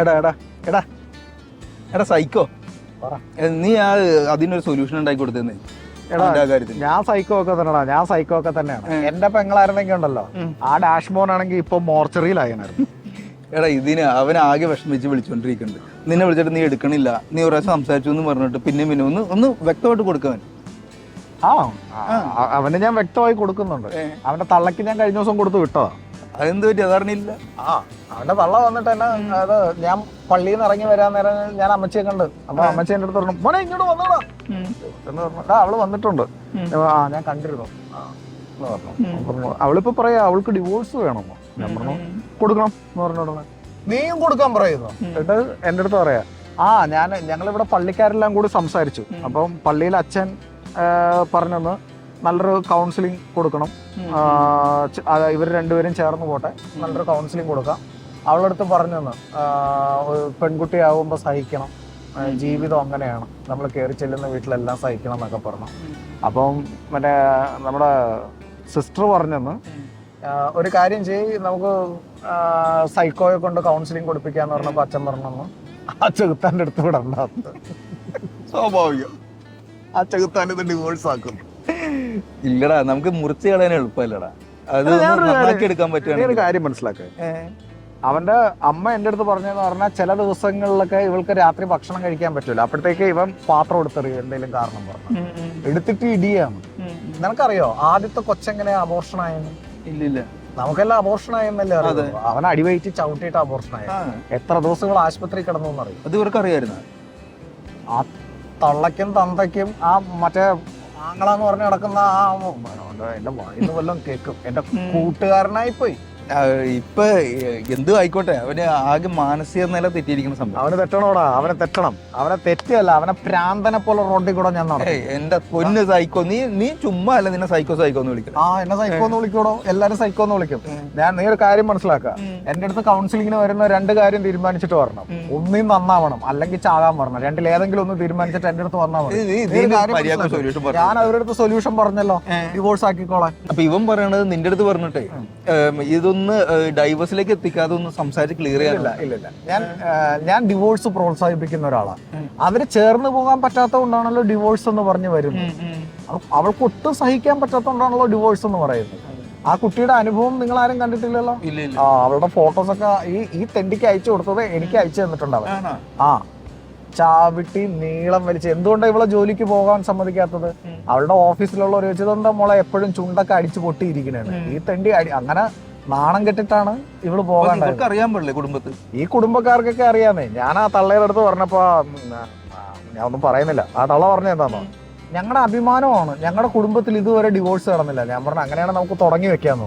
എടാ എടാ എടാ. എടാ സൈക്കോ. നീ ആ അതിനൊരു സൊല്യൂഷൻ ഉണ്ടാക്കി കൊടുത്തേ ഞാൻ സൈക്കോ ഒക്കെ തന്നെടാ ഞാൻ സൈക്കോ ഒക്കെ തന്നെയാണ്. എന്റെ പെങ്ങളായിരുന്നെങ്കിൽ ഉണ്ടല്ലോ. ആ ഡാഷ് മോൻ ആണെങ്കിൽ ഇപ്പൊ മോർച്ചറിയിലായിരുന്നു എടാ ഇതിന് അവൻ ആകെ വിഷമിച്ച് വിളിച്ചോണ്ടിരിക്കുന്നുണ്ട്. നിന്നെ വിളിച്ചിട്ട് നീ എടുക്കണില്ല. നീ ഒരു പ്രാവശ്യം സംസാരിച്ചു എന്ന് പറഞ്ഞിട്ട് പിന്നെ പിന്നെ ഒന്ന് ഒന്ന് വ്യക്തമായിട്ട് കൊടുക്കവൻ ആ ആ, അവന് ഞാൻ വ്യക്തമായി കൊടുക്കുന്നുണ്ട്. അവന്റെ തള്ളക്ക് ഞാൻ കഴിഞ്ഞ ദിവസം കൊടുത്തു വിട്ടതാ. അതെന്ത് പറ്റി? അതറിഞ്ഞില്ല. ആ അവന്റെ തള്ള വന്നിട്ട് എന്നെ അത് ഞാൻ പള്ളിയിൽ നിന്ന് ഇറങ്ങി വരാൻ നേരം ഞാൻ അമ്മച്ചിയെ കണ്ട്. അപ്പൊ അമ്മച്ചി എന്റെ അടുത്ത് പറഞ്ഞു മോനെ ഇങ്ങോട്ട് വന്നോടാ. എന്ന് പറഞ്ഞു "ഡാ, അവൾ വന്നിട്ടുണ്ട്. ആ ഞാൻ കണ്ടിരുന്നു. എന്ന് പറഞ്ഞു. പറഞ്ഞു, അവളിപ്പോ പറയാ അവൾക്ക് ഡിവോഴ്സ് വേണമെന്നോ. ഞാൻ പറഞ്ഞു കൊടുക്കണം എന്ന് പറഞ്ഞോടനെ നീയും കൊടുക്കാൻ പറയുന്നു? എന്നിട്ട് എന്റെ അടുത്ത് പറയാ ആ ഞാൻ ഞങ്ങളിവിടെ പള്ളിക്കാരെല്ലാം കൂടി സംസാരിച്ചു. അപ്പം പള്ളിയിൽ അച്ഛൻ പറഞ്ഞെന്ന് നല്ലൊരു കൗൺസിലിംഗ് കൊടുക്കണം. ഇവർ രണ്ടുപേരും ചേർന്ന് പോട്ടെ. നല്ലൊരു കൗൺസിലിംഗ് കൊടുക്കാം. അവളുടെ അടുത്ത് പറഞ്ഞെന്ന് പെൺകുട്ടി ആവുമ്പോൾ സഹിക്കണം. ജീവിതം അങ്ങനെയാണ്. നമ്മൾ കയറി ചെല്ലുന്ന വീട്ടിലെല്ലാം സഹിക്കണം എന്നൊക്കെ പറഞ്ഞു. അപ്പം മറ്റേ നമ്മുടെ സിസ്റ്റർ പറഞ്ഞെന്ന് ഒരു കാര്യം ചെയ്യ് നമുക്ക് സൈക്കോയെ കൊണ്ട് കൗൺസിലിംഗ് കൊടുപ്പിക്കാന്ന് പറഞ്ഞപ്പോൾ അച്ഛൻ പറഞ്ഞെന്ന്. ആ ചെകുത്താന്റെ അടുത്ത് വിടണ്ടാത്ത സ്വാഭാവികം. ആ ചെകുത്താൻ ഇത് ഡിവോഴ്സ് ആക്കുന്നു. ഇല്ലടാ നമുക്ക് മുറിച്ച് കളയാൻ എളുപ്പമല്ലടാ. അത് നന്നാക്കി എടുക്കാൻ പറ്റുകയാണെങ്കിൽ കാര്യം മനസ്സിലാക്കുക അവന്റെ അമ്മ എന്റെ അടുത്ത് പറഞ്ഞതെന്ന് പറഞ്ഞാൽ ചില ദിവസങ്ങളിലൊക്കെ ഇവൾക്ക് രാത്രി ഭക്ഷണം കഴിക്കാൻ പറ്റൂല. അപ്പോഴത്തേക്ക് ഇവൻ പാത്രം എടുത്തെറിയും എന്തെങ്കിലും കാരണം പറഞ്ഞു. എടുത്തിട്ട് ഇടിയാണ്. നിനക്കറിയോ ആദ്യത്തെ കൊച്ചെങ്ങനെ അബോർഷൻ ഇല്ലില്ല ഇല്ല ഇല്ല. നമുക്കെല്ലാം അബോർഷൻ അറിയാം അവൻ അടിവയറ്റി ചവിട്ടിയിട്ട് അബോർഷൻ ആയ. എത്ര ദിവസങ്ങൾ ആശുപത്രി കിടന്നു എന്നറിയും? അത് ഇവർക്ക് അറിയായിരുന്നു ആ തള്ളയ്ക്കും തന്തയ്ക്കും ആ മറ്റേ ആങ്ങളാന്ന് പറഞ്ഞ് നടക്കുന്ന ആ എന്റെ വായിന്ന് വല്ലതും കേക്കും. എന്റെ കൂട്ടുകാരനായി പോയി ഇപ്പൊ എന്തു ആയിക്കോട്ടെ. അവന് ആകെ മാനസിക നില തെറ്റിയിരിക്കുന്ന സംഭവം. അവന് തെറ്റണോടാ? അവനെ തെറ്റണം. അവനെ തെറ്റല്ല അവനെ പ്രാന്തനെ പോലെ റോഡിൽ കൂടെ ഞാൻ എന്റെ പൊന്ന് സൈക്കോ. നീ നീ ചുമ്മാ അല്ല നിന്നെ സൈക്കോ സൈക്കോ എന്ന് വിളിക്കും ആ എന്നെ സൈക്കോ എന്ന് വിളിക്കോടോ? എല്ലാരും സൈക്കോ എന്ന് വിളിക്കും. ഞാൻ നീ ഒരു കാര്യം മനസ്സിലാക്കുക എന്റെ അടുത്ത് കൗൺസിലിങ്ങിന് വരുന്ന രണ്ട് കാര്യം തീരുമാനിച്ചിട്ട് വരണം. ഒന്നും നന്നാവണം അല്ലെങ്കിൽ ചാകാൻ വരണം. രണ്ടിൽ ഏതെങ്കിലും ഒന്ന് തീരുമാനിച്ചിട്ട് എന്റെ അടുത്ത് വന്നാൽ മതി. ഞാൻ അവരുടെ അടുത്ത് സൊല്യൂഷൻ പറഞ്ഞല്ലോ. ഡിവോഴ്സ് ആക്കിക്കോളാം അപ്പൊ ഇവൻ പറയണത് നിന്റെ അടുത്ത് പറഞ്ഞിട്ടേ. ഏം, ഇതൊന്ന് ഡൈവേഴ്സിലേക്ക് എത്തിക്കാതെ ഒന്ന് സംസാരിച്ച് ക്ലിയർ ചെയ്യാനില്ല ഇല്ല ഇല്ല ഞാൻ ഞാൻ ഡിവോഴ്സ് പ്രോത്സാഹിപ്പിക്കുന്ന ഒരാളാണ്. അവർ ചേർന്ന് പോകാൻ പറ്റാത്തത് കൊണ്ടാണല്ലോ ഡിവോഴ്സ് എന്ന് പറഞ്ഞു വരുന്നത്. അവൾക്ക് ഒട്ടും സഹിക്കാൻ പറ്റാത്തതുകൊണ്ടാണല്ലോ ഡിവോഴ്സ് എന്ന് പറയുന്നത്. ആ കുട്ടിയുടെ അനുഭവം നിങ്ങൾ ആരും കണ്ടിട്ടില്ലല്ലോ? ഇല്ല ഇല്ല. ആ അവളുടെ ഫോട്ടോസ് ഒക്കെ ഈ ഈ തെണ്ടിക്ക് അയച്ചു കൊടുത്തത് എനിക്ക് അയച്ചു തന്നിട്ടുണ്ട് അവൻ ആ ചാവിട്ടി നീളം വലിച്ച് എന്തുകൊണ്ടാണ് ഇവളെ ജോലിക്ക് പോകാൻ സമ്മതിക്കാത്തത്? അവളുടെ ഓഫീസിലുള്ളവർ ചോദിച്ചത് എന്താ മോളെ എപ്പോഴും ചുണ്ടൊക്കെ അടിച്ചു പൊട്ടിയിരിക്കണേ ഈ തെണ്ടി അടി അങ്ങനെ നാണം കെട്ടിട്ടാണ് ഇവൾ പോകാൻ അറിയാൻ പാടില്ലേ കുടുംബത്തിൽ ഈ കുടുംബക്കാർക്കൊക്കെ അറിയാമേ ഞാൻ ആ തള്ളയുടെ അടുത്ത് പറഞ്ഞപ്പോ ഞാൻ ഒന്നും പറയുന്നില്ല. ആ തള്ള പറഞ്ഞ എന്താന്നോ? ഞങ്ങളുടെ അഭിമാനമാണ്. ഞങ്ങളുടെ കുടുംബത്തിൽ ഇതുവരെ ഡിവോഴ്സ് നടന്നില്ല. ഞാൻ പറഞ്ഞു അങ്ങനെയാണ് നമുക്ക് തുടങ്ങി വെക്കാന്ന്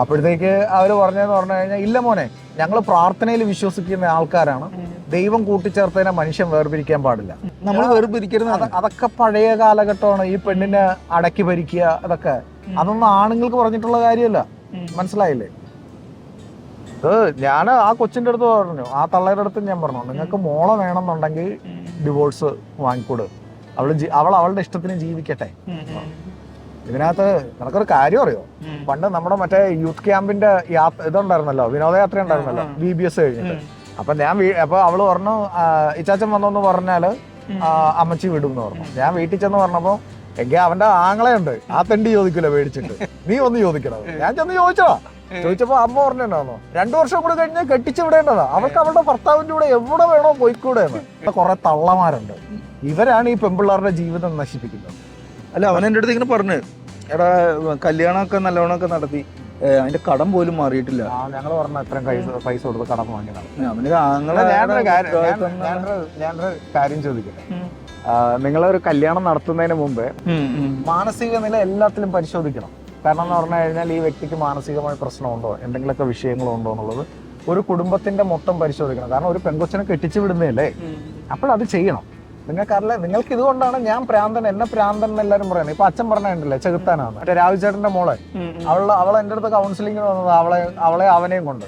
അപ്പോഴത്തേക്ക് അവർ പറഞ്ഞതെന്ന് പറഞ്ഞു കഴിഞ്ഞാൽ ഇല്ല മോനെ ഞങ്ങൾ പ്രാർത്ഥനയിൽ വിശ്വസിക്കുന്ന ആൾക്കാരാണ്. ദൈവം കൂട്ടിച്ചേർത്തതിനെ മനുഷ്യൻ വേർപിരിക്കാൻ പാടില്ല. നമ്മൾ വേർപിരിക്കരുത് അതൊക്കെ പഴയ കാലഘട്ടമാണ് ഈ പെണ്ണിനെ അടക്കി ഭരിക്കുക അതൊക്കെ. അതൊന്നും ആണുങ്ങൾക്ക് പറഞ്ഞിട്ടുള്ള കാര്യമല്ല. മനസ്സിലായില്ലേ? അത് ഞാൻ ആ കൊച്ചിന്റെ അടുത്ത് പറഞ്ഞു. ആ തള്ളയുടെ അടുത്ത് ഞാൻ പറഞ്ഞു നിങ്ങൾക്ക് മോളെ വേണമെന്നുണ്ടെങ്കിൽ ഡിവോഴ്സ് വാങ്ങിക്കൂട്. അവൾ ജി- അവൾ അവളുടെ ഇഷ്ടത്തിന് ജീവിക്കട്ടെ. ഇതിനകത്ത് നിനക്കൊരു കാര്യം അറിയോ? പണ്ട് നമ്മുടെ മറ്റേ യൂത്ത് ക്യാമ്പിന്റെ യാത്ര ഇതുണ്ടായിരുന്നല്ലോ വിനോദയാത്ര ഉണ്ടായിരുന്നല്ലോ ബി ബി എസ് കഴിഞ്ഞിട്ട്. അപ്പൊ ഞാൻ അപ്പൊ അവൾ പറഞ്ഞു ഇച്ചാച്ചൻ വന്നോന്ന് പറഞ്ഞാൽ അമ്മച്ചി വിടും എന്ന് പറഞ്ഞു. ഞാൻ വീട്ടിൽ ചെന്ന് പറഞ്ഞപ്പോ എങ്കിൽ അവന്റെ ആങ്ങളയുണ്ട്. ആ തെണ്ടി ചോദിക്കൂല മേടിച്ചിട്ട് നീ ഒന്ന് ചോദിക്കണം? ഞാൻ ചെന്ന് ചോദിച്ചോ ചോദിച്ചപ്പോ അമ്മ പറഞ്ഞിട്ടുണ്ടായിരുന്നു. രണ്ടു വർഷം കൂടെ കഴിഞ്ഞ് കെട്ടിച്ചു വിടേണ്ടതാ. അവൾക്ക് അവളുടെ ഭർത്താവിന്റെ കൂടെ എവിടെ വേണോ പോയിക്കൂടെ എന്ന്. കുറെ തള്ളമാരുണ്ട്. ഇവരാണ് ഈ പെമ്പിള്ളാരുടെ ജീവിതം നശിപ്പിക്കുന്നത്. അല്ല അവൻ എന്റെ അടുത്ത് ഇങ്ങനെ പറഞ്ഞു എടാ കല്യാണമൊക്കെ നല്ലവണ്ണമൊക്കെ നടത്തി അതിന്റെ കടം പോലും മാറിയിട്ടില്ല. ആ ഞങ്ങൾ പറഞ്ഞ അത്രയും പൈസ പൈസ കൊടുത്ത് കടം വാങ്ങിയതാണ്. ഞാനൊരു കാര്യം ചോദിക്കട്ടെ? നിങ്ങളൊരു കല്യാണം നടത്തുന്നതിന് മുമ്പ് മാനസിക നില എല്ലാത്തിലും പരിശോധിക്കണം. കാരണം എന്ന് പറഞ്ഞു കഴിഞ്ഞാൽ ഈ വ്യക്തിക്ക് മാനസികമായ പ്രശ്നമുണ്ടോ? എന്തെങ്കിലുമൊക്കെ വിഷയങ്ങളുണ്ടോ എന്നുള്ളത് ഒരു കുടുംബത്തിന്റെ മൊത്തം പരിശോധിക്കണം. കാരണം ഒരു പെൺകൊച്ചിനെ കെട്ടിച്ചു വിടുന്നതല്ലേ? അപ്പോഴത് ചെയ്യണം. നിങ്ങൾക്കറിയില്ല നിങ്ങൾക്ക് ഇതുകൊണ്ടാണ് ഞാൻ പ്രാന്തൻ എന്നെ പ്രാന്തൻ എന്ന് എല്ലാവരും പറയുന്നത്. ഇപ്പൊ അച്ഛൻ പറഞ്ഞിട്ടില്ലേ ചെകുത്താനാണ് മറ്റേ രാജുചേട്ടന്റെ മോളെ. അവൾ അവൾ എന്റെ അടുത്ത് കൗൺസിലിങ്ങിന് വന്നത് അവളെ അവളെ അവനെയും കൊണ്ട്.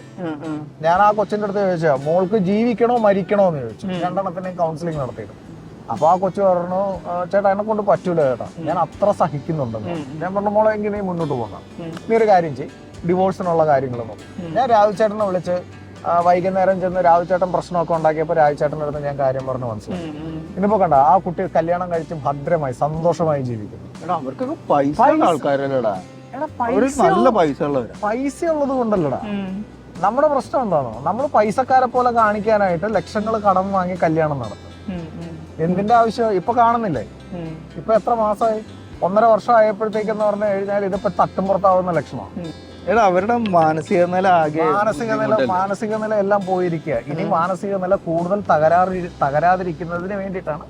ഞാൻ ആ കൊച്ചിന്റെ അടുത്ത് ചോദിച്ചാ മോൾക്ക് ജീവിക്കണോ മരിക്കണോ എന്ന് ചോദിച്ചു. രണ്ടെണ്ണത്തിനെയും കൗൺസിലിംഗ് നടത്തിയിട്ട് അപ്പൊ ആ കൊച്ചു പറഞ്ഞു "ആ, ചേട്ടാ എന്നെ കൊണ്ട് പറ്റൂല ചേട്ടാ. ഞാൻ അത്ര സഹിക്കുന്നുണ്ടെന്ന്. ഞാൻ പറഞ്ഞു മോളെ എങ്കിൽ നീ മുന്നോട്ട് പോകാം. നീ ഒരു കാര്യം ചെയ്യും. ഡിവോഴ്സിനുള്ള കാര്യങ്ങൾ നോക്കും ഞാൻ രാഹുൽ ചേട്ടനെ വിളിച്ച് വൈകുന്നേരം ചെന്ന് രാഹുൽ ചേട്ടൻ പ്രശ്നമൊക്കെ ഉണ്ടാക്കിയപ്പോൾ രാഹുൽ ചേട്ടന്റെ അടുത്ത് ഞാൻ കാര്യം പറഞ്ഞു മനസ്സിലായി. ഇന്നിപ്പോ കണ്ട ആ കുട്ടി കല്യാണം കഴിച്ച് ഭദ്രമായി സന്തോഷമായി ജീവിക്കുന്നു. അവർക്കൊക്കെ നല്ല പൈസ ഉള്ളത് കൊണ്ടല്ലടാ. നമ്മുടെ പ്രശ്നം എന്താണോ നമ്മൾ പൈസക്കാരെ പോലെ കാണിക്കാനായിട്ട് ലക്ഷങ്ങൾ കടം വാങ്ങി കല്യാണം നടത്തും. എന്തിന്റെ ആവശ്യം? ഇപ്പൊ കാണുന്നില്ലേ? ഇപ്പൊ എത്ര മാസമായി ഒന്നര വർഷം ആയപ്പോഴത്തേക്കെന്ന് പറഞ്ഞു കഴിഞ്ഞാൽ ഇതിപ്പോ തട്ടുംപുറത്താവുന്ന ലക്ഷണമാണ്. എടാ അവരുടെ മാനസിക നില ആകെ മാനസിക നില മാനസിക നില എല്ലാം പോയിരിക്കുക. ഇനി മാനസിക നില കൂടുതൽ തകരാറി തകരാതിരിക്കുന്നതിന് വേണ്ടിയിട്ടാണ്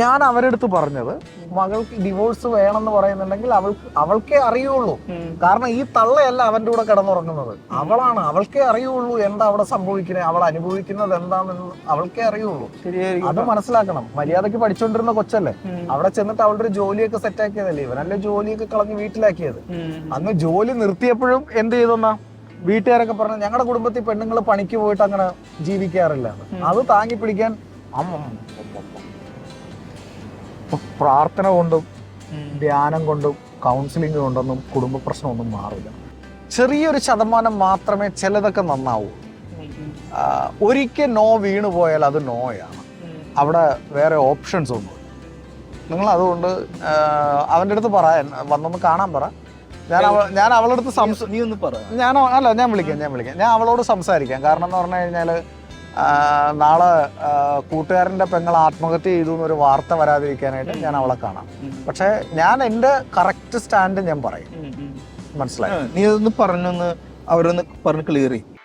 ഞാൻ അവരെടുത്ത് പറഞ്ഞത് മകൾക്ക് ഡിവോഴ്സ് വേണമെന്ന് പറയുന്നുണ്ടെങ്കിൽ അവൾക്ക് അവൾക്കേ അറിയുള്ളൂ. കാരണം ഈ തള്ളയല്ല അവന്റെ കൂടെ കിടന്നുറങ്ങുന്നത്. അവളാണ് അവൾക്കേ അറിയുള്ളൂ എന്താ അവിടെ സംഭവിക്കുന്നത് അവൾ അനുഭവിക്കുന്നത് എന്താണെന്ന് അവൾക്കേ അറിയുള്ളൂ. അത് മനസ്സിലാക്കണം. മര്യാദയ്ക്ക് പഠിച്ചുകൊണ്ടിരുന്ന കൊച്ചല്ലേ. അവിടെ ചെന്നിട്ട് അവളുടെ ഒരു ജോലിയൊക്കെ സെറ്റാക്കിയതല്ലേ ഇവനല്ലേ ജോലിയൊക്കെ കളഞ്ഞ് വീട്ടിലാക്കിയത്. അന്ന് ജോലി നിർത്തിയപ്പോഴും എന്ത് ചെയ്തെന്നാ? വീട്ടുകാരൊക്കെ പറഞ്ഞു ഞങ്ങളുടെ കുടുംബത്തിൽ പെണ്ണുങ്ങൾ പണിക്ക് പോയിട്ട് അങ്ങനെ ജീവിക്കാറില്ല. അത് താങ്ങി പിടിക്കാൻ പ്രാർത്ഥന കൊണ്ടും ധ്യാനം കൊണ്ടും കൗൺസിലിംഗ് കൊണ്ടൊന്നും കുടുംബ പ്രശ്നമൊന്നും മാറില്ല. ചെറിയൊരു ശതമാനം മാത്രമേ ചിലതൊക്കെ നന്നാവൂ. ഒരിക്കൽ നോ വീണു പോയാൽ അത് നോയാണ് അവിടെ വേറെ ഓപ്ഷൻസ് ഒന്നും നിങ്ങൾ അതുകൊണ്ട് അവന്റെ അടുത്ത് പറയാൻ വന്നൊന്ന് കാണാൻ പറ. ഞാൻ അവളടുത്ത് ഞാൻ അവളുടെ അടുത്ത് സംസ നീ ഒന്ന് പറ. ഞാൻ അല്ല ഞാൻ വിളിക്കാം ഞാൻ വിളിക്കാം. ഞാൻ അവളോട് സംസാരിക്കാം. കാരണം എന്ന് പറഞ്ഞു കഴിഞ്ഞാൽ നാളെ കൂട്ടുകാരന്റെ പെങ്ങൾ ആത്മഹത്യ ചെയ്തു എന്നൊരു വാർത്ത വരാതിരിക്കാനായിട്ട് ഞാൻ അവളെ കാണാം. പക്ഷേ ഞാൻ എന്റെ കറക്റ്റ് സ്റ്റാൻഡ് ഞാൻ പറയും. മനസ്സിലായി? നീ അതൊന്ന് പറഞ്ഞൊന്ന് അവരൊന്ന് പറഞ്ഞ് ക്ലിയർ ചെയ്യും.